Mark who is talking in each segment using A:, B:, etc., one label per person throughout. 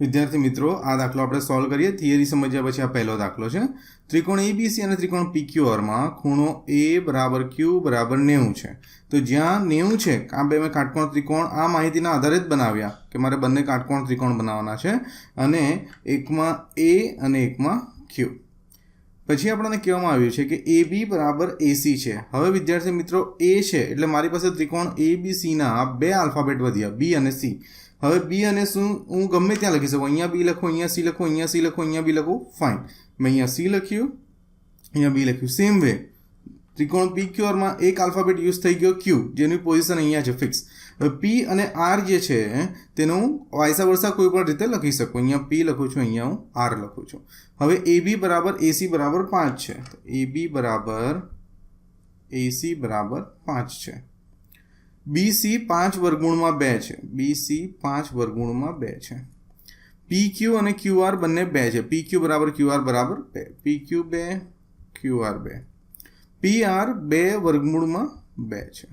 A: વિદ્યાર્થી મિત્રો, આ દાખલો આપણે સોલ્વ કરીએ. થિયરી સમજ્યા પછી આ પહેલો દાખલો છે. ત્રિકોણ એબીસી અને ત્રિકોણ પીક્યુઆરમાં ખૂણો એ બરાબર ક્યુ બરાબર નેવું છે. તો જ્યાં નેવું છે, આ બે મેં કાટકોણ ત્રિકોણ આ માહિતીના આધારે જ બનાવ્યા કે મારે બંને કાટકોણ ત્રિકોણ બનાવવાના છે અને એકમાં એ અને એકમાં ક્યુ પછી આપણને કહેવામાં આવ્યું છે કે એ બી બરાબર એસી છે. હવે વિદ્યાર્થી મિત્રો એ છે એટલે મારી પાસે ત્રિકોણ એ બી સીના બે આલ્ફાબેટ વધ્યા બી અને સી હવે બી અને શું હું ગમે ત્યાં લખી શકું. અહીંયા બી લખો, અહીંયા સી લખો, અહીંયા સી લખો, અહીંયા બી લખો. ફાઇન મેં અહીંયા સી લખ્યું, અહીંયા બી લખ્યું. સેમ વે ત્રિકોણ પી ક્યુઆરમાં એક આલ્ફાબેટ યુઝ થઈ ગયો ક્યુ જેની પોઝિશન અહીંયા છે ફિક્સ હવે પી અને આર જે છે, તેનું વાયસા વર્ષા કોઈ પણ રીતે લખી શકું. અહીંયા પી લખું છું, અહીંયા હું આર લખું છું. હવે એ બી બરાબર એસી બરાબર પાંચ છે. એ બી બરાબર એસી બરાબર પાંચ છે. બીસી પાંચ વર્ગુણમાં બે છે. બીસી પાંચ વર્ગુણમાં બે છે. પી ક્યુ અને ક્યુ આર બંને બે છે. પી ક્યુ બરાબર, ક્યુ આર બરાબર બે. પી ક્યુ બે, ક્યુ આર બે. પી આર બે વર્ગમૂળમાં બે છે.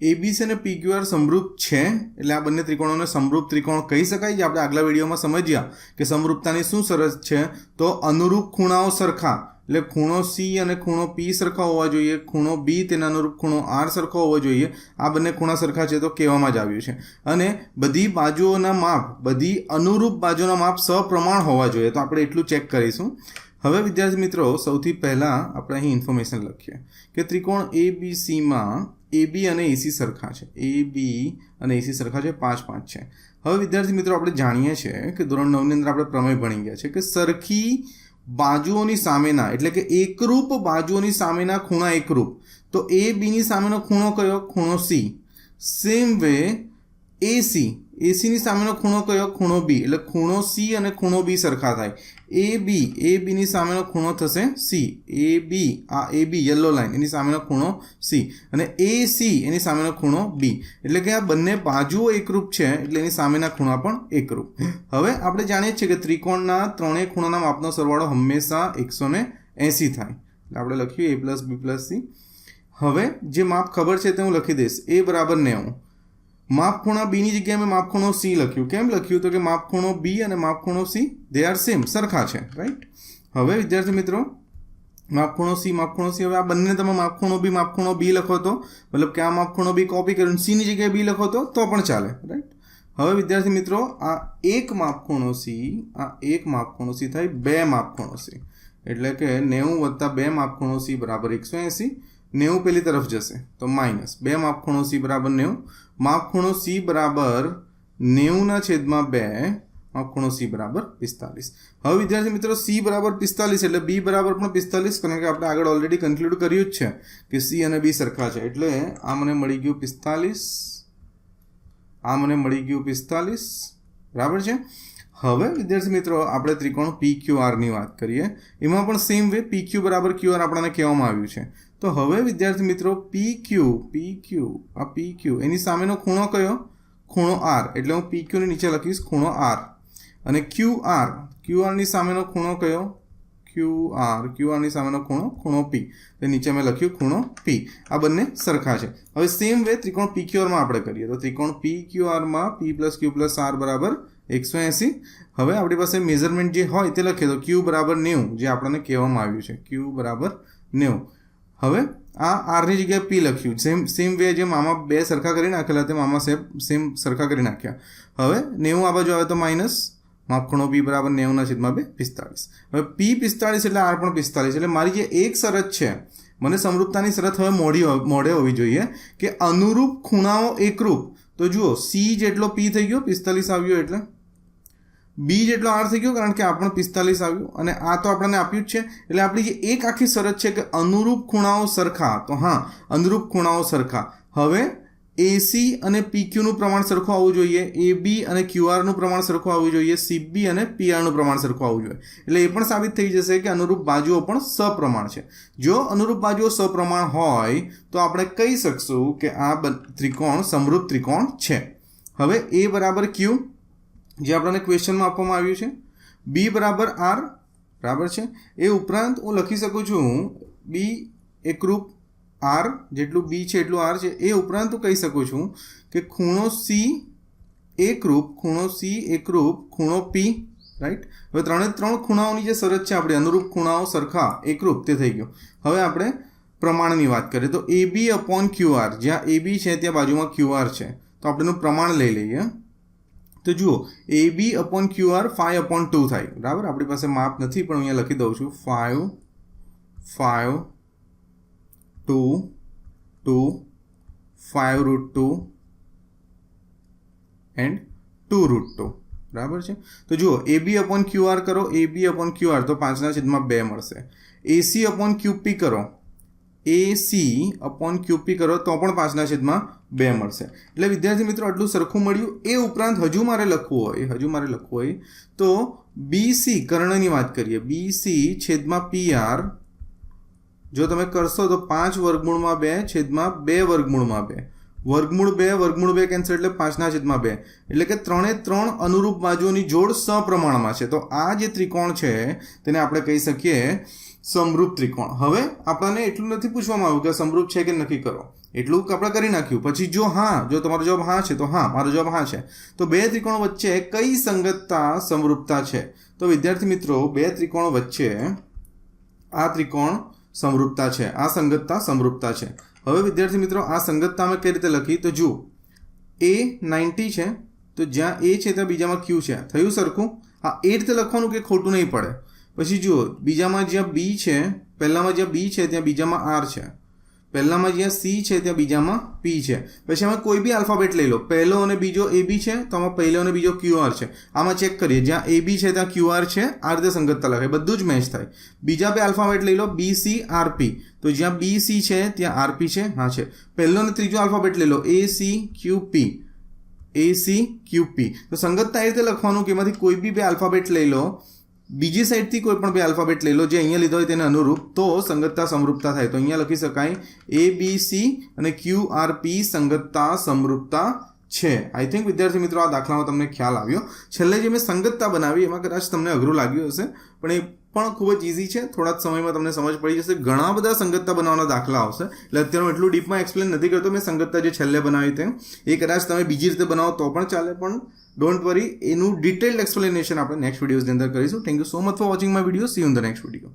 A: એબીસી અને પી ક્યુ આર સમરૂપ છે. એટલે આ બંને ત્રિકોણોને સમરૂપ ત્રિકોણ કહી શકાય જે આપણે આગલા વિડીયોમાં સમજ્યા કે સમરૂપતાની શું શરત છે. તો અનુરૂપ ખૂણાઓ સરખા. એટલે ખૂણો સી અને ખૂણો પી સરખા હોવા જોઈએ, ખૂણો બી તેના અનુરૂપ ખૂણો આર સરખો હોવો જોઈએ. આ બંને ખૂણા સરખા છે તો કહેવામાં જ આવ્યું છે. અને બધી બાજુઓના માપ, બધી અનુરૂપ બાજુના માપ સપ્રમાણ હોવા જોઈએ. તો આપણે એટલું ચેક કરીશું. હવે વિદ્યાર્થી મિત્રો, સૌથી પહેલાં આપણે અહીં ઇન્ફોર્મેશન લખીએ કે ત્રિકોણ એ બી સીમાં એ બી અને એસી સરખા છે. એ બી અને એસી સરખા છે, પાંચ પાંચ છે. હવે વિદ્યાર્થી મિત્રો, આપણે જાણીએ છીએ કે ધોરણ નવની અંદર આપણે પ્રમેય ભણી ગયા છે કે સરખી બાજુઓની સામેના, એટલે કે એકરૂપ બાજુઓની સામેના ખૂણા એકરૂપ. તો એ બીની સામેનો ખૂણો કયો? ખૂણો સી. સેમ વે એસી એસીની સામેનો ખૂણો કયો? ખૂણો બી એટલે ખૂણો સી અને ખૂણો બી સરખા થાય. એ બી એ બીની સામેનો ખૂણો થશે સી એ બી આ એ બી યલો લાઇન એની સામેનો ખૂણો સી અને એ સી એની સામેનો ખૂણો બી એટલે કે આ બંને બાજુઓ એકરૂપ છે, એટલે એની સામેના ખૂણા પણ એકરૂપ. હવે આપણે જાણીએ છીએ કે ત્રિકોણના ત્રણેય ખૂણાના માપનો સરવાળો હંમેશા એકસો ને એંસી થાય. એટલે આપણે લખ્યું A plus B plus C હવે જે માપ ખબર છે તે હું લખી દઈશ. એ બરાબર નેવું. માપ ખૂણા બીની જગ્યાએ મેં માપખૂણો સી લખ્યું. કેમ લખ્યું? તો કે માપખૂણો બી અને માપખૂણો સી દે આર સેમ સરખા છે રાઈટ હવે, વિદ્યાર્થી મિત્રો, માપખૂણો સી માપખૂણો સી હવે આ બંને તમે માપખૂણો બી માપખૂણો બી લખો તો, મતલબ કે આ માપખૂણો બી કોપી કરીને સીની જગ્યાએ બી લખો તો તો પણ ચાલે રાઈટ હવે, વિદ્યાર્થી મિત્રો, આ એક માપખૂણો સી આ એક માપખૂણો સી થાય બે માપખૂણો સી એટલે કે નેવું વત્તા બે માપખૂણો સી બરાબર એકસો એંસી. નેવું પેલી તરફ જશે. તો માઇનસ બે માપ ખૂણો સી બરાબર નેવું. માપ ખૂણો સી બરાબર નેવુંના છેદમાં બે. ખૂણો સી બરાબર પિસ્તાલીસ. હવે વિદ્યાર્થી મિત્રો, સી બરાબર પિસ્તાલીસ એટલે બી બરાબર પણ પિસ્તાલીસ, કારણ કે આપણે આગળ ઓલરેડી કન્ક્લુડ કર્યું જ છે કે સી અને બી સરખા છે. એટલે આ મને મળી ગયું પિસ્તાલીસ. આ મને મળી ગયું પિસ્તાલીસ. બરાબર છે? હવે, વિદ્યાર્થી મિત્રો, આપણે ત્રિકોણ પી ક્યુ આરની વાત કરીએ. એમાં પણ સેમ વે પી ક્યુ બરાબર ક્યુ આર આપણને કહેવામાં આવ્યું છે. તો હવે, વિદ્યાર્થી મિત્રો પી ક્યુ પી ક્યુ આ પી ક્યુ એની સામેનો ખૂણો કયો? ખૂણો આર એટલે હું પી ક્યુની નીચે લખીશ ખૂણો આર અને ક્યુ આર ક્યુ આરની સામેનો ખૂણો કયો? ક્યુ આર ક્યુ આરની સામેનો ખૂણો ખૂણો પી તે નીચે મેં લખ્યું ખૂણો પી આ બંને સરખા છે. હવે સેમ વે ત્રિકોણ પી ક્યુ આરમાં આપણે કરીએ. તો ત્રિકોણ P Q આરમાં P plus Q plus R બરાબર એકસો એંસી. હવે આપણી પાસે મેઝરમેન્ટ જે હોય તે લખીએ તો ક્યુ બરાબર નેવું, જે આપણને કહેવામાં આવ્યું છે. ક્યુ બરાબર નેવું. હવે આ આરની જગ્યાએ પી લખ્યું. સેમ સેમ વે જેમ આમાં બે સરખા કરી નાખેલા તેમ આમાં સેમ સેમ સરખા કરી નાખ્યા. હવે નેવું આ બાજુ આવે તો માઇનસ માપખૂણો પી બરાબર નેવુંના છેદમાં બે, પિસ્તાળીસ. હવે પી પિસ્તાળીસ એટલે આર પણ પિસ્તાળીસ. એટલે મારી જે એક શરત છે, મને સમરૂપતાની શરત હવે મોડી મોડે હોવી જોઈએ કે અનુરૂપ ખૂણાઓ એકરૂપ. તો જુઓ સી જેટલો પી થઈ ગયો પિસ્તાલીસ આવ્યો એટલે બી જેટલો આર થઈ ગયો, કારણ કે આ પણ પિસ્તાલીસ આવ્યું, અને આ તો આપણને આપ્યું જ છે. એટલે આપણી જે એક આખી શરત છે કે અનુરૂપ ખૂણાઓ સરખા, તો હા, અનુરૂપ ખૂણાઓ સરખા. હવે એસી અને પીક્યુનું પ્રમાણ સરખું આવવું જોઈએ એ બી અને ક્યુઆરનું પ્રમાણ સરખું આવવું જોઈએ સીબી અને પીઆરનું પ્રમાણ સરખું આવવું જોઈએ. એટલે એ પણ સાબિત થઈ જશે કે અનુરૂપ બાજુઓ પણ સપ્રમાણ છે. જો અનુરૂપ બાજુઓ સપ્રમાણ હોય, તો આપણે કહી શકશું કે આ ત્રિકોણ, સમરૂપ ત્રિકોણ છે. હવે એ બરાબર ક્યુ જે આપણને ક્વેશ્ચનમાં આપવામાં આવ્યું છે. બી બરાબર આર બરાબર છે? એ ઉપરાંત હું લખી શકું છું બી એકરૂપ આર જેટલું બી છે એટલું આર છે. એ ઉપરાંત હું કહી શકું છું કે ખૂણો સી એકરૂપ, ખૂણો સી એકરૂપ, ખૂણો પી રાઈટ હવે ત્રણે ત્રણ ખૂણાઓની જે શરત છે, આપણે અનુરૂપ ખૂણાઓ સરખા, એકરૂપ, તે થઈ ગયું. હવે આપણે પ્રમાણની વાત કરીએ તો A B upon Q R જ્યાં એ બી છે ત્યાં બાજુમાં ક્યુ આર છે. તો આપણે એનું પ્રમાણ લઈ લઈએ. તો જુઓ A B upon Q R five upon two થાય. બરાબર? આપણી પાસે માપ નથી, પણ અહીંયા લખી દઉં છું. Five five two two five root two and two root two બરાબર છે? તો જુઓ A B upon Q R કરો A B upon Q R તો પાંચના છેદમાં બે મળશે. એસી અપોન ક્યુપી કરો. એસી અપોન ક્યુપી કરો તો પણ પાંચના છેદમાં બે મળશે. એટલે વિદ્યાર્થી મિત્રો, આટલું સરખું મળ્યું. એ ઉપરાંત હજુ મારે લખવું હોય હજુ મારે લખવું હોય, તો બીસી કર્ણની વાત કરીએ. બીસી છેદમાં પી આર જો તમે કરશો તો પાંચ વર્ગમૂળમાં બે, છેદમાં બે વર્ગમૂળમાં બે. વર્ગમૂળ બે વર્ગમૂળ બે કેન્સલ એટલે પાંચના છેદમાં બે. એટલે કે ત્રણે ત્રણ અનુરૂપ બાજુઓની જોડ સપ્રમાણમાં છે. તો આ જે ત્રિકોણ છે, તેને આપણે કહી શકીએ સમરૂપ ત્રિકોણ. હવે આપણને એટલું નથી પૂછવામાં આવ્યું કે સમરૂપ છે કે નક્કી કરો. એટલું આપણે કરી નાખ્યું. પછી જો હા, જો તમારો જવાબ હા છે, તો હા, મારો જવાબ હા છે. તો બે ત્રિકોણ વચ્ચે કઈ સંગતતા, સમરૂપતા છે? તો વિદ્યાર્થી મિત્રો, બે ત્રિકોણ વચ્ચે આ ત્રિકોણ સમરૂપતા છે. આ સંગતતા સમરૂપતા છે. હવે વિદ્યાર્થી મિત્રો, આ સંગતતા અમે કઈ રીતે લખી? તો જુઓ. એ નાઇન્ટી છે, તો જ્યાં એ છે ત્યાં બીજામાં ક્યુ છે. થયું સરખું? આ એ રીતે લખવાનું કે ખોટું નહીં પડે. પછી જુઓ, બીજામાં જ્યાં બી છે, પહેલામાં જ્યાં બી છે, ત્યાં બીજામાં આર છે. પહેલામાં જ્યાં સી છે ત્યાં બીજામાં પી છે. પછી અમે કોઈ બી આલ્ફાબેટ લઈ લો. પહેલો અને બીજો એ બી છે, તો આમાં પહેલો અને બીજો ક્યુ આર છે. આમાં ચેક કરીએ. જ્યાં એ બી છે, ત્યાં ક્યુ આર છે, આ રીતે સંગતતા લખે બધું જ મેચ થાય. બીજા બે આલ્ફાબેટ લઈ લો. બી સી આર પી તો જ્યાં બી સી છે, ત્યાં આર પી છે. હા, છે. પહેલો અને ત્રીજો આલ્ફાબેટ લઈ લો. A C Q P A C Q P તો સંગતતા એ રીતે લખવાનું કે એમાંથી કોઈ બી બે આલ્ફાબેટ લઈ લો. બીજી સાઈડથી કોઈ પણ બે આલ્ફાબેટ લઈ લો, જે અહીંયા લીધો હોય તેને અનુરૂપ, તો સંગતતા સમરૂપતા થાય. તો અહીંયા લખી શકાય એ બી સી અને ક્યુ આર પી સંગતતા સમરૂપતા છે. આઈ થિંક વિદ્યાર્થી મિત્રો, આ દાખલામાં તમને ખ્યાલ આવ્યો. છેલ્લે જે મેં સંગતતા બનાવી, એમાં કદાચ તમને અઘરું લાગ્યું હશે, પણ એ પણ ખૂબ જ ઇઝી છે. થોડા સમયમાં તમને સમજ પડી જશે. ઘણા બધા સંગતતા બનાવવાના દાખલા આવશે. એટલે અત્યારે હું એટલું ડીપમાં એક્સપ્લેન નથી કરતો. મેં સંગતતા જે છેલ્લે બનાવી તે એ કદાચ તમે બીજી રીતે બનાવો તો પણ ચાલે. પણ ડોન્ટ વરી એનું ડિટેલ્ડ એક્સપ્લેનેશન આપણે નેક્સ્ટ વિડીયોઝની અંદર કરીશું. Thank you so much for watching my video see in the next video